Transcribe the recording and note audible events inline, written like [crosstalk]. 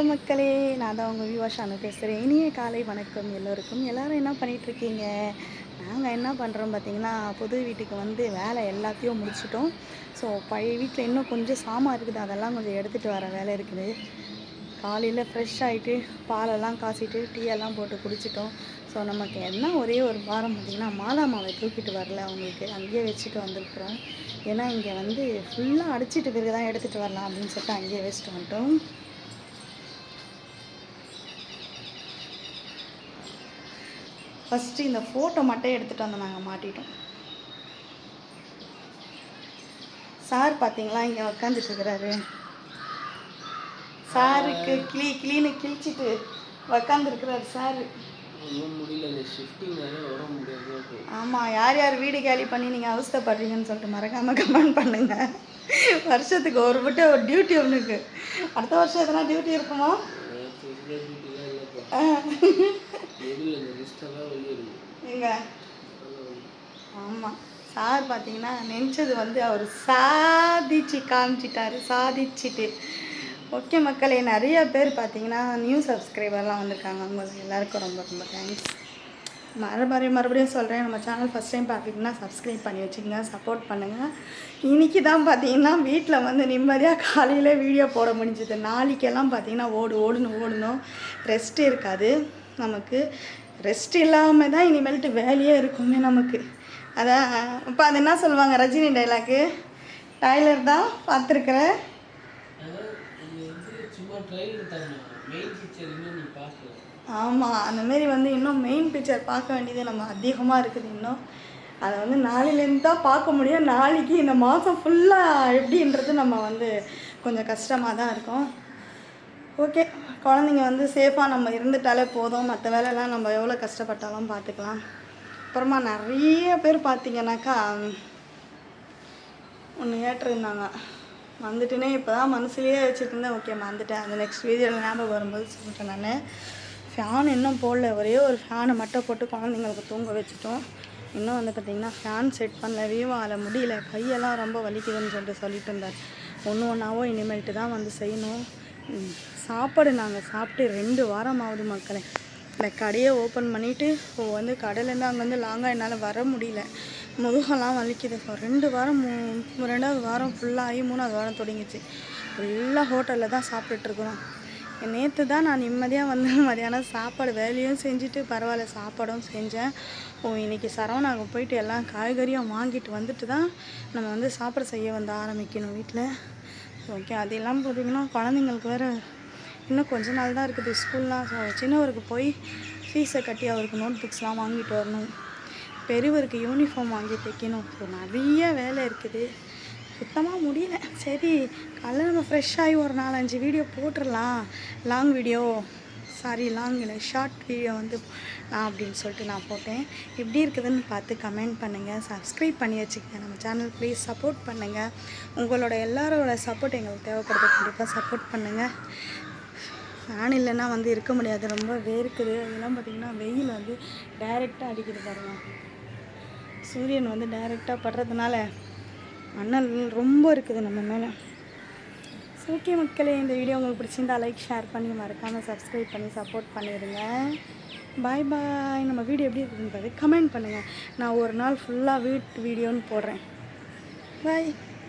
Hello மக்களே நான் தான் உங்கள் விவாஷானு பேசுகிறேன் இனிய காலை வணக்கம் எல்லோருக்கும். எல்லோரும் என்ன பண்ணிகிட்ருக்கீங்க நாங்கள் என்ன பண்ணுறோம் பார்த்தீங்கன்னா புது வீட்டுக்கு வந்து வேலை எல்லாத்தையும் முடிச்சிட்டோம். ஸோ பழைய வீட்டில் இன்னும் கொஞ்சம் சாமான் இருக்குது. அதெல்லாம் கொஞ்சம் எடுத்துகிட்டு வர வேலை இருக்குது. காலையில் ஃப்ரெஷ் ஆகிட்டு பாலெல்லாம் காசிட்டு டீ எல்லாம் போட்டு குடிச்சிட்டோம். ஸோ நமக்கு என்ன ஒரே ஒரு வாரம் பார்த்திங்கன்னா மாலா மாவை தூக்கிட்டு வரல அவங்களுக்கு. அங்கேயே வச்சுட்டு வந்திருக்குறோம். ஏன்னா இங்கே வந்து ஃபுல்லாக அடிச்சிட்டு பிறகு தான் எடுத்துகிட்டு வரலாம் அப்படின்னு சொல்லிட்டு அங்கேயே வச்சுட்டு வந்துட்டோம். ஃபஸ்ட்டு இந்த ஃபோட்டோ மட்டும் எடுத்துகிட்டு வந்து நாங்கள் மாட்டிட்டோம். சார் பார்த்தீங்களா இங்கே உக்காந்துட்டு இருக்கிறாரு சாருக்கு கிளி கிளீனு கிழிச்சிட்டு உக்காந்துருக்கிறாரு சார் ஆமாம் யார் யார் வீடு காலி பண்ணி நீங்கள் அவஸ்தைப்படுறீங்கன்னு சொல்லிட்டு மறக்காமல் கமெண்ட் பண்ணுங்கள் வருஷத்துக்கு ஒரு மட்டும் ஒரு டியூட்டி ஒன்று இருக்குது அடுத்த வருஷம் எதனா டியூட்டி இருக்குமா? டியூட்டிலாம் இல்லைப்பா ஆ. எதில் இந்த லிஸ்டெல்லாம் வெளியே இருக்கு. எங்க? ஆமாம் சார் பார்த்தீங்கன்னா நினச்சது வந்து அவர் சாதிச்சு காமிச்சிட்டாரு சாதிச்சிட்டு. ஓகே மக்களே நிறைய பேர் பார்த்தீங்கன்னா நியூ சப்ஸ்கிரைபர்லாம் வந்திருக்காங்க. உங்களுக்கு எல்லாருக்கும் ரொம்ப ரொம்ப தேங்க்ஸ் மறுபடியும் மறுபடியும் சொல்கிறேன் நம்ம சேனல் ஃபஸ்ட் டைம் பார்க்குறீங்கன்னா சப்ஸ்கிரைப் பண்ணி வச்சுக்கோங்க சப்போர்ட் பண்ணுங்கள் இன்றைக்கி தான் பார்த்தீங்கன்னா வீட்டில் வந்து நிம்மதியாக காலையில் வீடியோ போட முடிஞ்சுது. நாளைக்கெல்லாம் பார்த்தீங்கன்னா ஓடு ஓடுன்னு ஓடணும். ரெஸ்ட் இருக்காது. நமக்கு ரெஸ்ட் இல்லாமல் தான் இனிமேல்ட்டு வேலையே இருக்குமே நமக்கு. அதான் இப்போ அது என்ன சொல்லுவாங்க ரஜினி டைலாக்கு டைலர் தான் பார்த்துருக்குறேன் ஆமாம் அந்த மாரி வந்து இன்னும் மெயின் பிக்சர் பார்க்க வேண்டியது நம்ம அதிகமாக இருக்குது இன்னும். அதை வந்து நாளையிலேருந்து தான் பார்க்க முடியும். நாளைக்கு இந்த மாதம் ஃபுல்லாக எப்படின்றது நம்ம வந்து கொஞ்சம் கஷ்டமாக தான் இருக்கும். ஓகே குழந்தைங்க வந்து சேஃபாக நம்ம இருந்துட்டாலே போதும். மற்ற வேலையெல்லாம் நம்ம எவ்வளோ கஷ்டப்பட்டாலும் பார்த்துக்கலாம் அப்புறமா நிறைய பேர் பார்த்தீங்கன்னாக்கா ஒன்று ஏற்றிருந்தாங்க வந்துட்டுனே இப்போ தான் மனசுலேயே வச்சுருந்தேன். ஓகே மறந்துட்டேன். அந்த நெக்ஸ்ட் வீடியோவில் ஞாபகம் வரும்போது சொல்லிட்டேன் நான். ஃபேன் இன்னும் போடல. ஒரே ஒரு ஃபேனை மட்டும் போட்டு குழந்தைங்களுக்கு தூங்க வச்சுட்டோம். இன்னும் வந்து பார்த்திங்கன்னா ஃபேன் செட் பண்ணல வீவால் முடியல. கையெல்லாம் ரொம்ப வலிக்குதுன்னு சொல்லிட்டு சொல்லிட்டு இருந்தார். ஒன்று ஒன்றாவோ இனிமேல்ட்டு தான் வந்து செய்யணும். சாப்பாடு நாங்கள் சாப்பிட்டு ரெண்டு வாரம் ஆகுது மக்களை. இந்த கடையை ஓப்பன் பண்ணிவிட்டு இப்போ வந்து கடையிலேருந்து அங்கே வந்து லாங்காக என்னால் வர முடியல. முதுகெல்லாம் வலிக்குது. ரெண்டு வாரம் மூ ரெண்டாவது வாரம் ஃபுல்லாகி மூணாவது வாரம் தொடங்கிச்சு. ஃபுல்லாக ஹோட்டலில் தான் சாப்பிட்டுட்ருக்குறோம் நேற்று தான் நான் நிம்மதியாக வந்து [laughs] மதியானம் சாப்பாடு வேலையும் செஞ்சுட்டு பரவாயில்ல சாப்பாடும் செஞ்சேன். ஓ இன்றைக்கி சரவணாவுக்கு போயிட்டு எல்லாம் காய்கறியும் வாங்கிட்டு வந்துட்டு தான் நம்ம வந்து சாப்பிட செய்ய வந்து ஆரம்பிக்கணும் வீட்டில். ஓகே அது இல்லாமல் பார்த்தீங்கன்னா குழந்தைங்களுக்கு வேறு இன்னும் கொஞ்ச நாள் தான் இருக்குது ஸ்கூல்லாம். ஸோ சின்னவருக்கு போய் ஃபீஸை கட்டி அவருக்கு நோட் புக்ஸ்லாம் வாங்கிட்டு வரணும். பெரியவருக்கு யூனிஃபார்ம் வாங்கி தைக்கணும். ஸோ நிறைய வேலை இருக்குது. சுத்தமாக முடியல. சரி காலைல நம்ம ஃப்ரெஷ்ஷாகி ஒரு நாலஞ்சு வீடியோ போட்டுடலாம். லாங் வீடியோ சாரி லாங் இல்லை. ஷார்ட் வீடியோ வந்து நான் அப்படின்னு சொல்லிட்டு நான் போட்டேன். எப்படி இருக்குதுன்னு பார்த்து கமெண்ட் பண்ணுங்கள் சப்ஸ்கிரைப் பண்ணி வச்சுக்கங்க. நம்ம சேனல் ப்ளீஸ் சப்போர்ட் பண்ணுங்கள் உங்களோட எல்லாரோட சப்போர்ட் எங்களுக்கு தேவைப்படுது. கண்டிப்பாக சப்போர்ட் பண்ணுங்கள் ஃபேன் இல்லைன்னா வந்து இருக்க முடியாது. ரொம்ப வேர்க்குது. அதெல்லாம் பார்த்திங்கன்னா வெயில் வந்து டைரெக்டாக அடிக்கிறது பாருங்க. சூரியன் வந்து டைரெக்டாக படுறதுனால மண்ணல் ரொம்ப இருக்குது நம்ம மேலே. ஓகே மக்களே இந்த வீடியோ உங்களுக்கு பிடிச்சிருந்தா லைக் ஷேர் பண்ணி மறக்காமல் சப்ஸ்கிரைப் பண்ணி சப்போர்ட் பண்ணிடுங்க பாய் பாய் நம்ம வீடியோ எப்படி இருக்குதுன்னு கமெண்ட் பண்ணுங்கள் நான் ஒரு நாள் ஃபுல்லாக வீட் வீடியோன்னு போடுறேன். பாய்